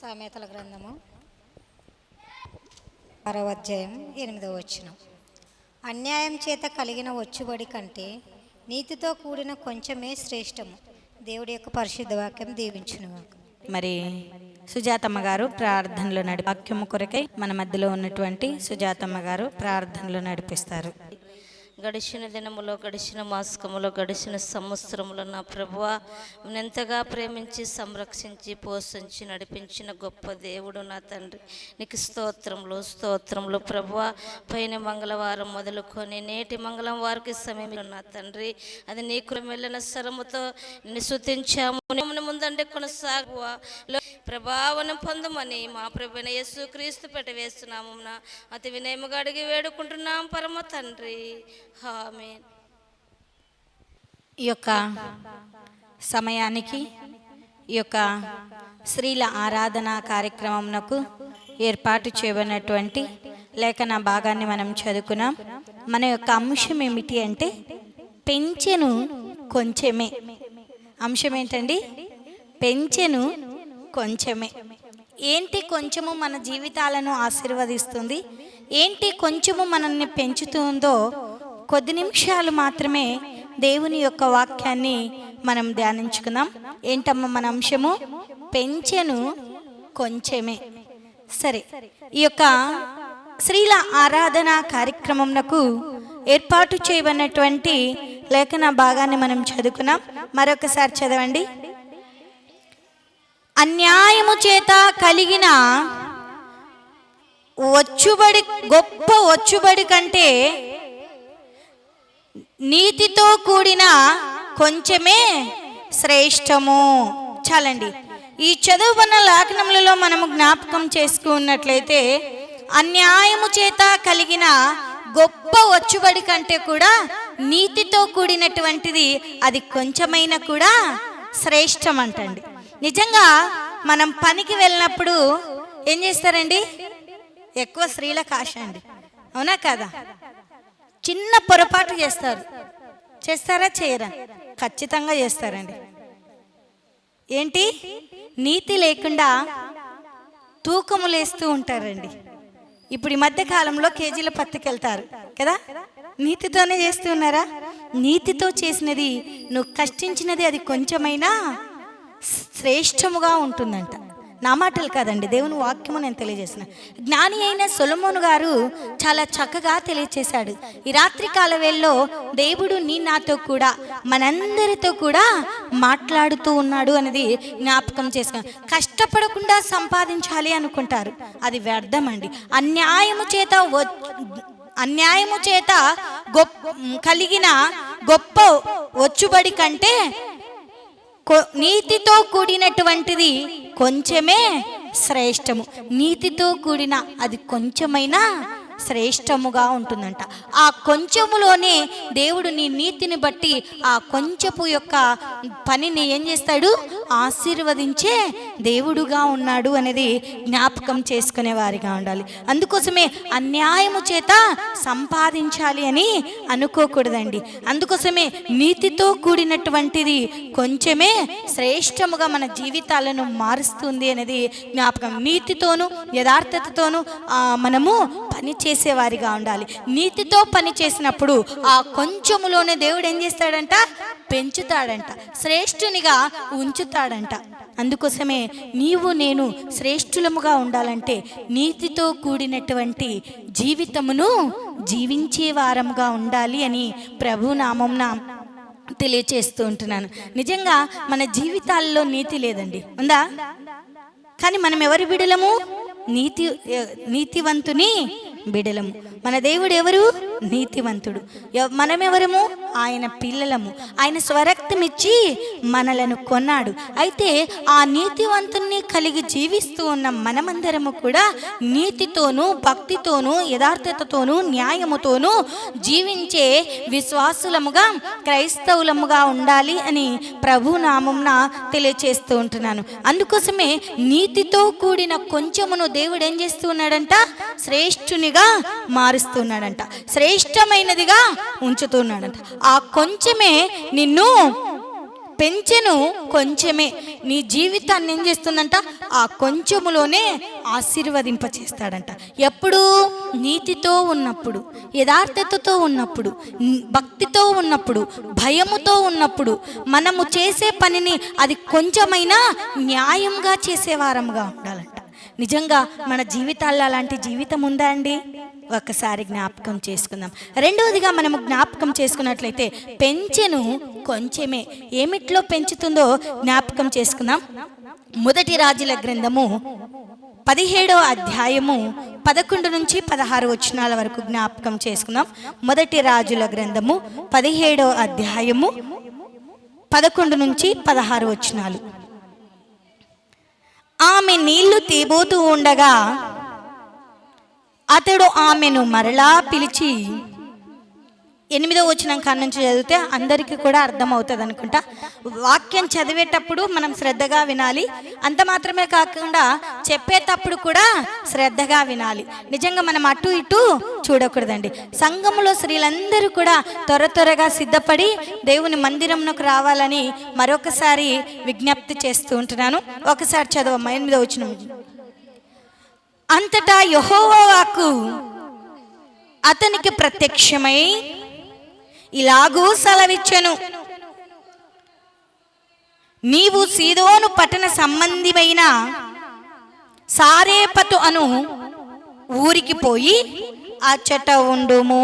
సామెతల గ్రంథము. ఆరవ అధ్యాయం ఎనిమిదవ వచనం. అన్యాయం చేత కలిగిన వచ్చుబడి కంటే నీతితో కూడిన కొంచెమే శ్రేష్టము. దేవుడి యొక్క పరిశుద్ధ వాక్యం దీవించిన మరి సుజాతమ్మ గారు ప్రార్థనలు నడి వాక్యము కొరకై మన మధ్యలో ఉన్నటువంటి సుజాతమ్మ గారు ప్రార్థనలు నడిపిస్తారు. గడిచిన దినములో గడిచిన మాసకములో గడిచిన సంవత్సరములో నా ప్రభువ ఎంతగా ప్రేమించి సంరక్షించి పోషించి నడిపించిన గొప్ప దేవుడు నా తండ్రి. నీకు స్తోత్రములు స్తోత్రములు ప్రభువ. పైన మంగళవారం మొదలుకొని నేటి మంగళం వారికి సమయంలో నా తండ్రి. అది నీకు వెళ్ళిన శ్రమతో నిన్ను శుతించాము ముందంటే కొనసాగువా. ప్రభావం పొందమని మా ప్రభున యేసు క్రీస్తు పెట్ట వేస్తున్నాము అతి వినయముగా అడిగి వేడుకుంటున్నాం పరమ తండ్రి. ఈ యొక్క సమయానికి ఈ యొక్క స్త్రీల ఆరాధన కార్యక్రమంనకు ఏర్పాటు చేయబడినటువంటి లేఖన భాగాన్ని మనం చదువుకున్నాం. మన యొక్క అంశం ఏమిటి అంటే పెంచెను కొంచెమే. అంశం ఏంటండి? పెంచెను కొంచెమే. ఏంటి కొంచెము మన జీవితాలను ఆశీర్వదిస్తుంది? ఏంటి కొంచెము మనల్ని పెంచుతుందో కొద్ది నిమిషాలు మాత్రమే దేవుని యొక్క వాక్యాన్ని మనం ధ్యానించుకుందాం. ఏంటమ్మా మన అంశము? పెంచెను కొంచెమే. సరే ఈ యొక్క స్త్రీల ఆరాధన కార్యక్రమంనకు ఏర్పాటు చేయబడినటువంటి లేఖన భాగాన్ని మనం చదువుకున్నాం మరొకసారి చదవండి. అన్యాయము చేత కలిగిన వచ్చుబడి గొప్ప వచ్చుబడి కంటే నీతితో కూడిన కొంచెమే శ్రేష్టము. చాలండి. ఈ చదువుకున్న లేఖనములలో మనము జ్ఞాపకం చేసుకున్నట్లయితే అన్యాయము చేత కలిగిన గొప్ప వచ్చుబడి కంటే కూడా నీతితో కూడినటువంటిది అది కొంచెమైనా కూడా శ్రేష్టం అంటండి నిజంగా మనం పనికి వెళ్ళినప్పుడు ఏం చేస్తారండి? ఎక్కువ స్త్రీలకు ఆశ అండి అవునా కదా? చిన్న పొరపాటు చేస్తారు. చేస్తారా? చేయరా? ఖచ్చితంగా చేస్తారండి. ఏంటి? నీతి లేకుండా తూకము లేస్తూ ఉంటారండి. ఇప్పుడు ఈ మధ్య కాలంలో కేజీల పత్తికెళ్తారు కదా? నీతితోనే చేస్తూ ఉన్నారా? నీతితో చేసినది నువ్వు కష్టించినది అది కొంచెమైనా శ్రేష్టముగా ఉంటుందంట. నా మాటలు కాదండి దేవుని వాక్యము నేను తెలియజేసిన జ్ఞాని అయిన సొలమోను గారు చాలా చక్కగా తెలియచేశాడు. ఈ రాత్రి కాల వేళలో దేవుడు నీ నాతో కూడా మనందరితో కూడా మాట్లాడుతూ ఉన్నాడు అనేది జ్ఞాపకం చేసుకున్నాను. కష్టపడకుండా సంపాదించాలి అనుకుంటారు అది వ్యర్థం అండి. అన్యాయము చేత వ- అన్యాయము చేత గొప్ప కలిగిన గొప్ప వచ్చుబడి కంటే నీతితో కూడినటువంటిది కొంచెమే శ్రేష్టము. నీతితో కూడిన అది కొంచెమైనా శ్రేష్టముగా ఉంటుందంట. ఆ కొంచెములోనే దేవుడు నీ నీతిని బట్టి ఆ కొంచెపు యొక్క పనిని ఏం చేస్తాడు? ఆశీర్వదించే దేవుడుగా ఉన్నాడు అనేది జ్ఞాపకం చేసుకునే వారిగా ఉండాలి. అందుకోసమే అన్యాయము చేత సంపాదించాలి అని అనుకోకూడదండి. అందుకోసమే నీతితో కూడినటువంటిది కొంచెమే శ్రేష్టముగా మన జీవితాలను మారుస్తుంది అనేది జ్ఞాపకం. నీతితోనూ యథార్థతతోనూ మనము పని చేసేవారిగా ఉండాలి. నీతితో పని చేసినప్పుడు ఆ కొంచెములోనే దేవుడు ఏం చేస్తాడంట? పెంచుతాడంట. శ్రేష్ఠునిగా ఉంచుతాడంట. అందుకోసమే నీవు నేను శ్రేష్ఠులముగా ఉండాలంటే నీతితో కూడినటువంటి జీవితమును జీవించే వారముగా ఉండాలి అని ప్రభునామంన తెలియచేస్తూ ఉంటున్నాను. నిజంగా మన జీవితాల్లో నీతి లేదండి. ఉందా? కానీ మనం ఎవరి బిడలము? నీతి నీతివంతుని బిడలము. మన దేవుడు ఎవరు? నీతివంతుడు. మనమెవరము? ఆయన పిల్లలము. ఆయన ఇచ్చి మనలను కొన్నాడు. అయితే ఆ నీతివంతుణ్ణి కలిగి జీవిస్తూ ఉన్న మనమందరము కూడా నీతితోనూ భక్తితోనూ యథార్థతతోనూ న్యాయముతోనూ జీవించే విశ్వాసులముగా క్రైస్తవులముగా ఉండాలి అని ప్రభు నామంన తెలియచేస్తూ ఉంటున్నాను. అందుకోసమే నీతితో కూడిన కొంచెమును దేవుడు ఏం చేస్తూ ఉన్నాడంట శ్రేష్ఠునిగా మారుస్తున్నాడంట. శ్రేష్టమైనదిగా ఉంచుతున్నాడంట. ఆ కొంచెమే నిన్ను పెంచెను కొంచెమే. నీ జీవితాన్ని ఏం చేస్తుందంట? ఆ కొంచెములోనే ఆశీర్వదింప చేస్తాడంట ఎప్పుడు? నీతితో ఉన్నప్పుడు యథార్థతతో ఉన్నప్పుడు భక్తితో ఉన్నప్పుడు భయముతో ఉన్నప్పుడు. మనము చేసే పనిని అది కొంచెమైనా న్యాయంగా చేసేవారముగా ఉండాలంట. నిజంగా మన జీవితాల్లో అలాంటి జీవితం ఉందా అండి? ఒక్కసారి జ్ఞాపకం చేసుకుందాం. రెండవదిగా మనము జ్ఞాపకం చేసుకున్నట్లయితే పెంచెను కొంచెమే. ఏమిట్లో పెంచుతుందో జ్ఞాపకం చేసుకుందాం. మొదటి రాజుల గ్రంథము పదిహేడో అధ్యాయము పదకొండు నుంచి పదహారు వచనాల వరకు జ్ఞాపకం చేసుకుందాం. మొదటి రాజుల గ్రంథము పదిహేడో అధ్యాయము పదకొండు నుంచి పదహారు వచనాలు. ఆమె నీళ్ళు తీబోతూ ఉండగా అతడు ఆమెను మరలా పిలిచి ఎనిమిదో వచ్చినాం కాడ నుంచి చదివితే అందరికీ కూడా అర్థమవుతుంది అనుకుంటా వాక్యం చదివేటప్పుడు మనం శ్రద్ధగా వినాలి. అంత మాత్రమే కాకుండా చెప్పేటప్పుడు కూడా శ్రద్ధగా వినాలి. నిజంగా మనం అటు ఇటు చూడకూడదండి. సంఘంలో స్త్రీలందరూ కూడా త్వర త్వరగా సిద్ధపడి దేవుని మందిరంలోకి రావాలని మరొకసారి విజ్ఞప్తి చేస్తూ ఉంటున్నాను. ఒకసారి చదవమ్మా ఎనిమిదో వచ్చిన అంతటా యహోవాకు అతనికి ప్రత్యక్షమై ఇలాగూ సెలవిచ్చను. నీవు సీదోను పట్టణ సంబంధిమైన సారేపతు అను ఊరికి పోయి అచ్చట ఉండుము.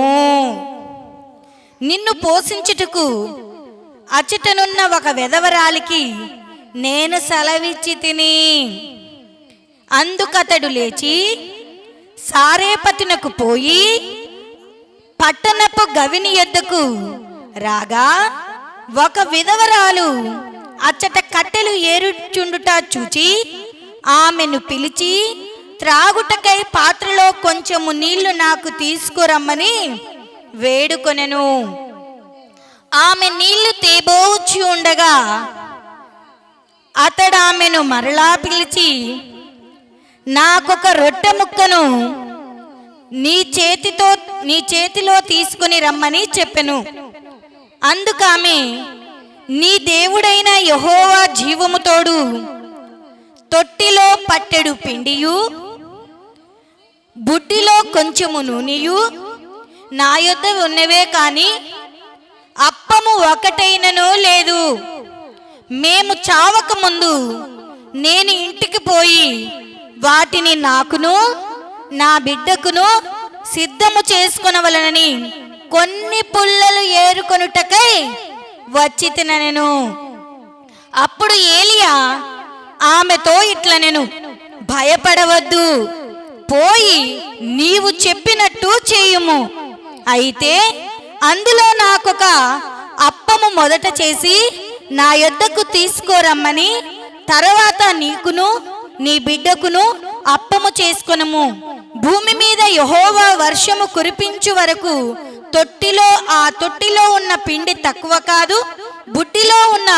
నిన్ను పోషించుటకు అచ్చటనున్న ఒక వెధవరాలికి నేను సెలవిచ్చి తిని అందుకతడు లేచి సారేపతినకు పోయి పట్టణపు గవిని ఎద్దుకు రాగా ఒక విధవరాలు అచ్చట కట్టెలు ఏరుచుండుట చూచి ఆమెను పిలిచి త్రాగుటకై పాత్రలో కొంచెము నీళ్ళు నాకు తీసుకురమ్మని వేడుకొనెను. ఆమె నీళ్ళు తేబోచి ఉండగా అతడు ఆమెను మరలా పిలిచి నాకొక రొట్టె ముక్కను నీ చేతితో నీ చేతిలో తీసుకుని రమ్మని చెప్పెను. అందుకామె నీ దేవుడైన యహోవా జీవముతోడు తొట్టిలో పట్టెడు పిండియు బుడ్డిలో కొంచెము నూనెయు నా యొద్ద ఉన్నవే కాని అప్పము ఒకటైనను లేదు. మేము చావక ముందు నేను ఇంటికి పోయి వాటిని నాకును నా బిడ్డకును సిద్ధము చేసుకునవలనని కొన్ని పుల్లలు ఏరుకొనుటకై వచ్చి తిననెను. అప్పుడు ఏలియా ఆమెతో ఇట్ల నేను భయపడవద్దు పోయి నీవు చెప్పినట్టు చేయుము. అయితే అందులో నాకొక అప్పము మొదట చేసి నా యొద్దకు తీసుకోరమ్మని తర్వాత నీకును నీ బిడ్డకును అప్పము చేసుకొనము. భూమి మీద యహోవా వర్షము కురిపించు వరకు తొట్టిలో ఆ తొట్టిలో ఉన్న పిండి తక్కువ కాదు బుట్టిలో ఉన్న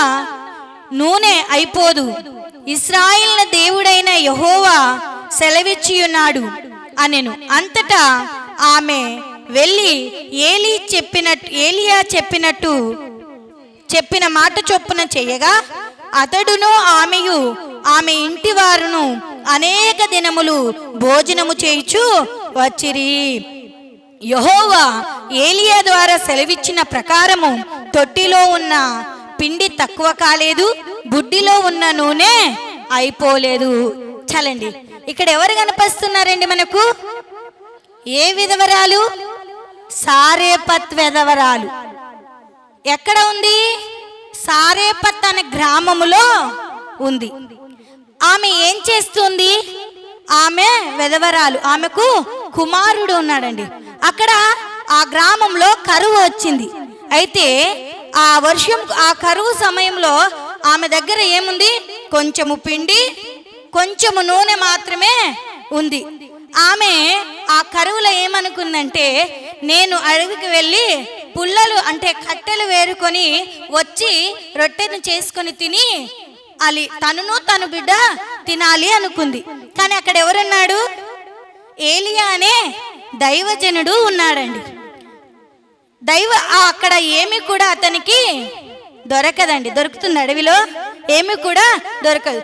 నూనె అయిపోదు. ఇస్రాయిల్ దేవుడైన యహోవా సెలవిచ్చియున్నాడు అనెను. అంతటా ఆమె వెళ్ళి ఏలి చెప్పినట్టు ఏలియా చెప్పినట్టు చెప్పిన మాట చొప్పున చెయ్యగా అతడును ఆమెయు ఆమె ఇంటి వారును అనేక దినములు భోజనము చేయుచు వచ్చిరి. యహోవా ఏలియా ద్వారా సెలవిచ్చిన ప్రకారము తొట్టిలో ఉన్న పిండి తక్కువ కాలేదు బుడ్డిలో ఉన్న నూనె అయిపోలేదు. చలండి. ఇక్కడ ఎవరు కనిపిస్తున్నారండి మనకు? ఏ విధవరాలు? సారేపత్ విధవరాలు. ఎక్కడ ఉంది? సారేపత్ అనే గ్రామములో ఉంది. ఆమె ఏం చేస్తుంది? ఆమె వెదవరాలు. ఆమెకు కుమారుడు ఉన్నాడండి. అక్కడ ఆ గ్రామంలో కరువు వచ్చింది. అయితే ఆ వర్షం ఆ కరువు సమయంలో ఆమె దగ్గర ఏముంది? కొంచెము పిండి కొంచెము నూనె మాత్రమే ఉంది. ఆమె ఆ కరువులో ఏమనుకుందంటే నేను అడవికి వెళ్ళి పుల్లలు అంటే కట్టెలు వేరుకొని వచ్చి రొట్టెను చేసుకొని తిని అది తనును తను బిడ్డ తినాలి అనుకుంది. కానీ అక్కడ ఎవరున్నాడు? ఏలియా అనే దైవజనుడు ఉన్నాడండి. దైవ అక్కడ ఏమి కూడా అతనికి దొరకదండి. దొరుకుతుంది అడవిలో ఏమి కూడా దొరకదు.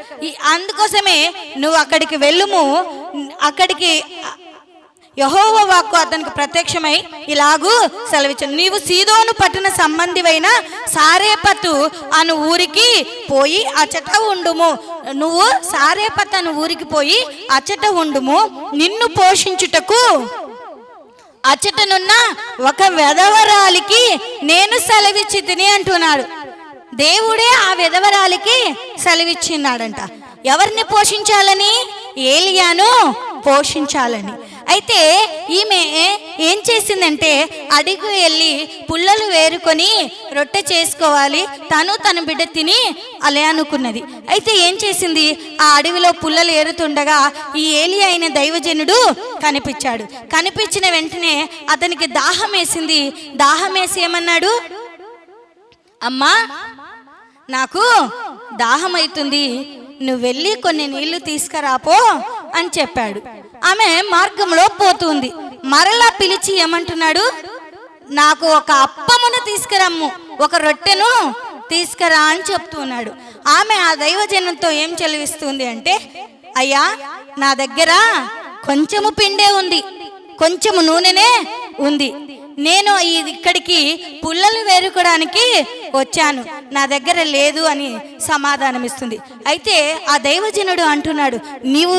అందుకోసమే నువ్వు అక్కడికి వెళ్ళుము. అక్కడికి యహోవ వాక్కు అతనికి ప్రత్యక్షమై ఇలాగూ సెలవిచ్చాను నీవు సీదోను పట్టణ సంబంధివైన సారేపతు అను ఊరికి పోయి అచట ఉండుము. నువ్వు సారేపత్ అను ఊరికి పోయి అచట ఉండుము. నిన్ను పోషించుటకు అచటనున్న ఒక వెధవరాలికి నేను సెలవిచ్చి తిని అంటున్నాడు. దేవుడే ఆ విధవరాలికి సెలవిచ్చిన్నాడంట. ఎవరిని పోషించాలని? ఏలియాను పోషించాలని. అయితే ఈమె ఏం చేసిందంటే అడుగు వెళ్ళి పుల్లలు వేరుకొని రొట్టె చేసుకోవాలి. తను తన బిడ్డ తిని అలే అనుకున్నది. అయితే ఏం చేసింది? ఆ అడవిలో పుల్లలు ఏరుతుండగా ఈ ఏలి అయిన దైవజనుడు కనిపించాడు. కనిపించిన వెంటనే అతనికి దాహం వేసింది. దాహం వేసి ఏమన్నాడు? అమ్మా నాకు దాహం అవుతుంది నువ్వు వెళ్ళి కొన్ని నీళ్ళు తీసుకురాపో అని చెప్పాడు. ఆమె మార్గంలో పోతుంది. మరలా పిలిచి ఏమంటున్నాడు? నాకు ఒక అప్పమును తీసుకురమ్ము ఒక రొట్టెను తీసుకురా అని చెప్తున్నాడు. ఆమె ఆ దైవజనంతో ఏం చెలవిస్తుంది అంటే అయ్యా నా దగ్గర కొంచెము పిండే ఉంది. కొంచెము నూనెనే ఉంది. నేను ఇక్కడికి పుల్లలు వేరుకోవడానికి వచ్చాను. నా దగ్గర లేదు అని సమాధానం ఇస్తుంది అయితే ఆ దైవజనుడు అంటున్నాడు నీవు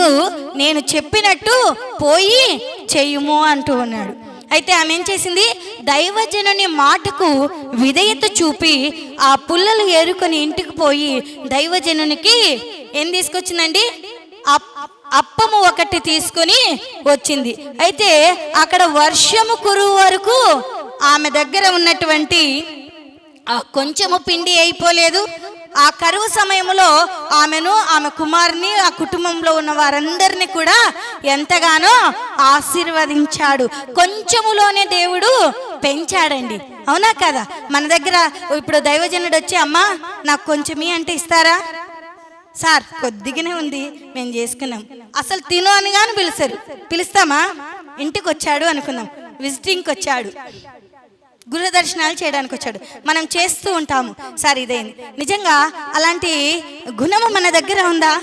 నేను చెప్పినట్టు పోయి చెయ్యుము అంటూ ఉన్నాడు. అయితే ఆమె ఏం చేసింది? దైవజనుని మాటకు విధేయత చూపి ఆ పుల్లలు ఏరుకొని ఇంటికి పోయి దైవజనునికి ఏం తీసుకొచ్చిందండి? అప్- అప్పము ఒకటి తీసుకొని వచ్చింది. అయితే అక్కడ వర్షము కురువు వరకు ఆమె దగ్గర ఉన్నటువంటి కొంచెము పిండి అయిపోలేదు. ఆ కరువు సమయంలో ఆమెను ఆమె కుమారుని ఆ కుటుంబంలో ఉన్న వారందరినీ కూడా ఎంతగానో ఆశీర్వదించాడు. కొంచెములోనే దేవుడు పెంచాడండి. అవునా కదా? మన దగ్గర ఇప్పుడు దైవజనుడు వచ్చి అమ్మా నాకు కొంచెమే అంటే ఇస్తారా? సార్ కొద్దిగానే ఉంది. మేము చేసుకున్నాం. అసలు తిను అని కానీ పిలిచారు. పిలుస్తామా? ఇంటికి వచ్చాడు అనుకున్నాం విజిటింగ్కి వచ్చాడు. గృహ దర్శనాలు చేయడానికి వచ్చాడు. మనం చేస్తూ ఉంటాము. సార్ ఇదేంది. నిజంగా అలాంటి గుణము మన దగ్గర ఉందా?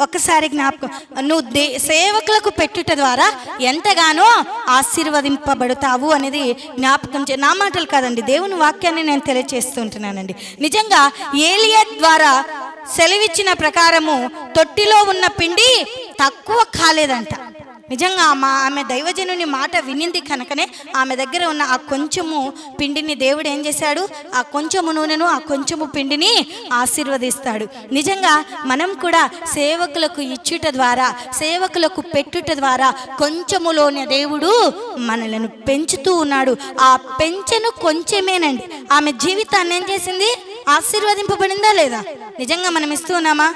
ఒక్కసారి జ్ఞాపకం. నువ్వు దే సేవకులకు పెట్టుట ద్వారా ఎంతగానో ఆశీర్వదింపబడతావు అనేది జ్ఞాపకం చే నా మాటలు కాదండి. దేవుని వాక్యాన్ని నేను తెలియచేస్తుంటున్నానండి నిజంగా ఏలియా ద్వారా సెలవిచ్చిన ప్రకారము తొట్టిలో ఉన్న పిండి తక్కువ కాలేదంట. నిజంగా మా ఆమె దైవజనుని మాట వినింది కనుకనే ఆమె దగ్గర ఉన్న ఆ కొంచెము పిండిని దేవుడు ఏం చేశాడు? ఆ కొంచెము నూనెను ఆ కొంచెము పిండిని ఆశీర్వదిస్తాడు. నిజంగా మనం కూడా సేవకులకు ఇచ్చుట ద్వారా సేవకులకు పెట్టుట ద్వారా కొంచెములోని దేవుడు మనలను పెంచుతూ ఉన్నాడు. ఆ పెంచెను కొంచెమేనండి. ఆమె జీవితాన్ని ఏం చేసింది? ఆశీర్వదింపబడిందా లేదా? నిజంగా మనం ఇస్తూ ఉన్నామా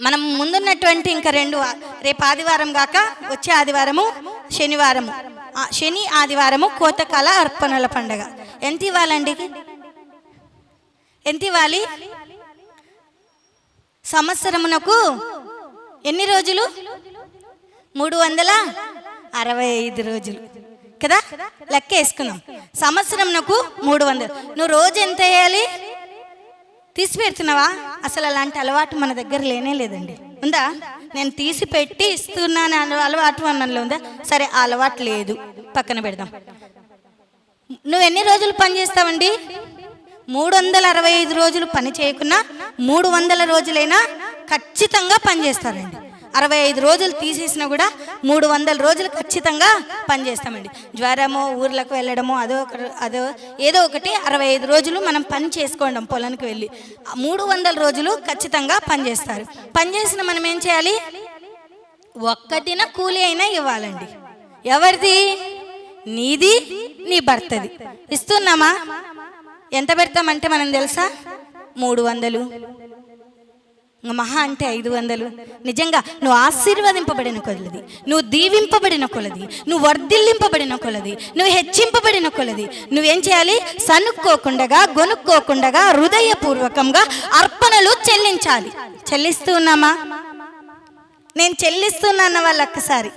మనం ముందున్నటువంటి ఇంకా రెండు రేపు ఆదివారం కాక వచ్చే ఆదివారము శనివారము. శని ఆదివారము కోతకాల అర్పణల పండగ. ఎంత ఇవ్వాలండి? ఎంత ఇవ్వాలి? సంవత్సరమునకు ఎన్ని రోజులు? మూడు వందల అరవై ఐదు రోజులు. కదా? లెక్క వేసుకుందాం. సంవత్సరంనకు మూడు వందలు. నువ్వు రోజు ఎంత వేయాలి? తీసి పెడుతున్నావా అసలు అలాంటి అలవాటు మన దగ్గర లేనే లేదండి. ఉందా? నేను తీసి పెట్టి ఇస్తున్నాను అలవాటు మనలో ఉందా? సరే ఆ అలవాటు లేదు. పక్కన పెడదాం. నువ్వు ఎన్ని రోజులు పని చేస్తావండి? మూడు వందల అరవై ఐదు రోజులు పని చేయకున్నా మూడు వందల రోజులైనా ఖచ్చితంగా పనిచేస్తారండి అరవై ఐదు రోజులు తీసేసినా కూడా మూడు వందల రోజులు ఖచ్చితంగా పనిచేస్తామండి. జ్వరము ఊర్లకు వెళ్ళడము అదో ఒక అదో ఏదో ఒకటి అరవై ఐదు రోజులు మనం పని చేసుకోవడం పొలానికి వెళ్ళి. మూడు వందల రోజులు ఖచ్చితంగా పనిచేస్తారు. పనిచేసిన మనం ఏం చేయాలి? ఒక్కటిన కూలి అయినా ఇవ్వాలండి. ఎవరిది? నీది నీ భర్తది. ఇస్తున్నామా? ఎంత పెడతామంటే మనం తెలుసా? మూడు వందలు. మహా అంటే ఐదు వందలు. నిజంగా నువ్వు ఆశీర్వదింపబడిన కొలది. నువ్వు దీవింపబడిన కొలది. నువ్వు వర్ధిల్లింపబడిన కొలది. నువ్వు హెచ్చింపబడిన కొలది. నువ్వేం చేయాలి? సనుక్కోకుండగా గొనుక్కోకుండగా హృదయపూర్వకంగా అర్పణలు చెల్లించాలి. చెల్లిస్తూ ఉన్నామా? నేను చెల్లిస్తున్నాను వాళ్ళొక్కసారి వాళ్ళు ఒక్కసారి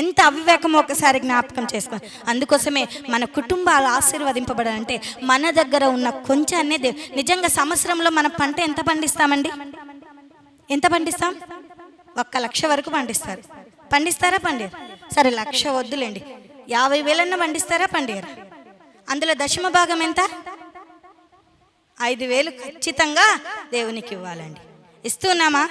ఎంత అవివేకం ఒకసారి జ్ఞాపకం చేసుకో. అందుకోసమే మన కుటుంబాలు ఆశీర్వదింపబడాలంటే మన దగ్గర ఉన్న కొంచెం దేవ్ నిజంగా సంవత్సరంలో మన పంట ఎంత పండిస్తామండి? ఎంత పండిస్తాం? ఒక్క లక్ష వరకు పండిస్తారు. పండిస్తారా పండిరు సరే లక్ష వద్దులేండి. యాభై వేలన్నా పండిస్తారా పండిరు అందులో దశమ భాగం ఎంత? ఐదు వేలు ఖచ్చితంగా దేవునికి ఇవ్వాలండి. ఇస్తున్నామా?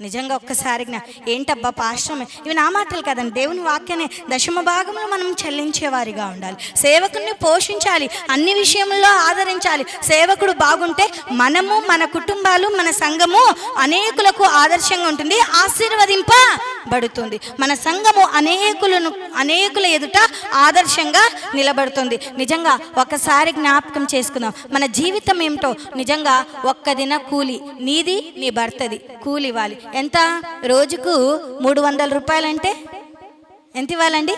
నిజంగా ఒక్కసారి ఏంటబ్బా పాశ్రమే? ఇవి నా మాటలు కదండి. దేవుని వాక్యాన్ని దశమ భాగంలో మనం చెల్లించేవారిగా ఉండాలి. సేవకుని పోషించాలి అన్ని విషయంలో ఆదరించాలి. సేవకుడు బాగుంటే మనము మన కుటుంబాలు మన సంఘము అనేకులకు ఆదర్శంగా ఉంటుంది. ఆశీర్వదింప నిలబడుతుంది మన సంఘము అనేకులను అనేకుల ఎదుట ఆదర్శంగా నిలబడుతుంది. నిజంగా ఒకసారి జ్ఞాపకం చేసుకుందాం. మన జీవితం ఏమిటో? నిజంగా ఒక్క దిన కూలి. నీది నీ భర్తది. కూలి ఇవ్వాలి. ఎంత? రోజుకు మూడు వందల రూపాయలంటే ఎంత ఇవ్వాలండి?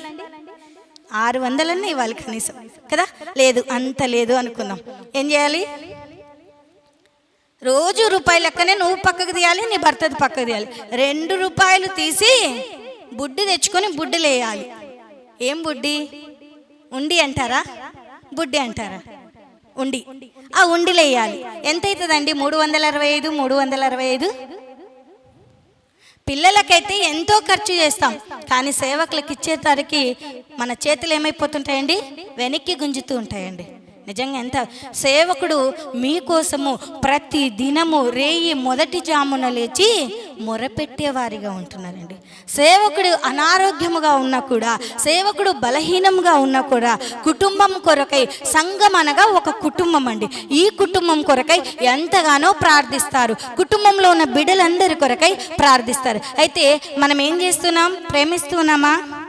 ఆరు వందలన్నీ ఇవ్వాలి కనీసం. కదా? లేదు అంత లేదు అనుకుందాం. ఏం చేయాలి? రోజు రూపాయలు లెక్కనే నువ్వు పక్కకు తీయాలి నీ భర్తది పక్కకు తీయాలి. రెండు రూపాయలు తీసి బుడ్డి తెచ్చుకొని బుడ్డిలు వేయాలి ఏం బుడ్డి? ఉండి అంటారా? బుడ్డి అంటారా? ఉండి. ఆ ఉండిలు వేయాలి ఎంత అవుతుందండి మూడు వందల అరవై ఐదు మూడు వందల అరవై ఐదు పిల్లలకైతే ఎంతో ఖర్చు చేస్తాం. కానీ సేవకులకు ఇచ్చేసరికి మన చేతులు ఏమైపోతుంటాయండి వెనక్కి గుంజుతూ ఉంటాయండి. నిజంగా ఎంత? సేవకుడు మీకోసము ప్రతి దినము రేయి మొదటి జామున లేచి మొరపెట్టేవారిగా ఉంటున్నారండి. సేవకుడు అనారోగ్యముగా ఉన్నా కూడా సేవకుడు బలహీనంగా ఉన్నా కూడా కుటుంబం కొరకై సంఘం అనగా ఒక కుటుంబం అండి. ఈ కుటుంబం కొరకై ఎంతగానో ప్రార్థిస్తారు. కుటుంబంలో ఉన్న బిడ్డలందరి కొరకై ప్రార్థిస్తారు. అయితే మనం ఏం చేస్తున్నాం? ప్రేమిస్తున్నామా?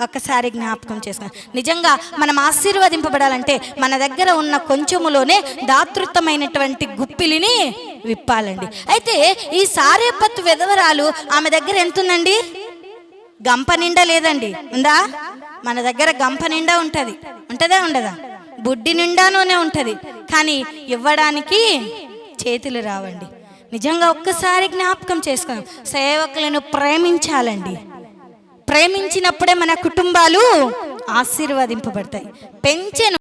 ఒక్కసారి జ్ఞాపకం చేసుకున్నాం నిజంగా మనం ఆశీర్వదింపబడాలంటే మన దగ్గర ఉన్న కొంచెములోనే దాతృత్వమైనటువంటి గుప్పిలిని విప్పాలండి. అయితే ఈ సారేపత్తు విధవరాలు ఆమె దగ్గర ఎంత ఉందండి గంప నిండా లేదండి. ఉందా? మన దగ్గర గంప నిండా ఉంటుంది. ఉంటుందా ఉండదా? బుడ్డి నిండానూనే ఉంటుంది. కానీ ఇవ్వడానికి చేతులు రావండి. నిజంగా ఒక్కసారి జ్ఞాపకం చేసుకున్నాం సేవకులను ప్రేమించాలండి. ప్రేమించినప్పుడే మన కుటుంబాలు ఆశీర్వదింపబడతాయి. పెంచెను.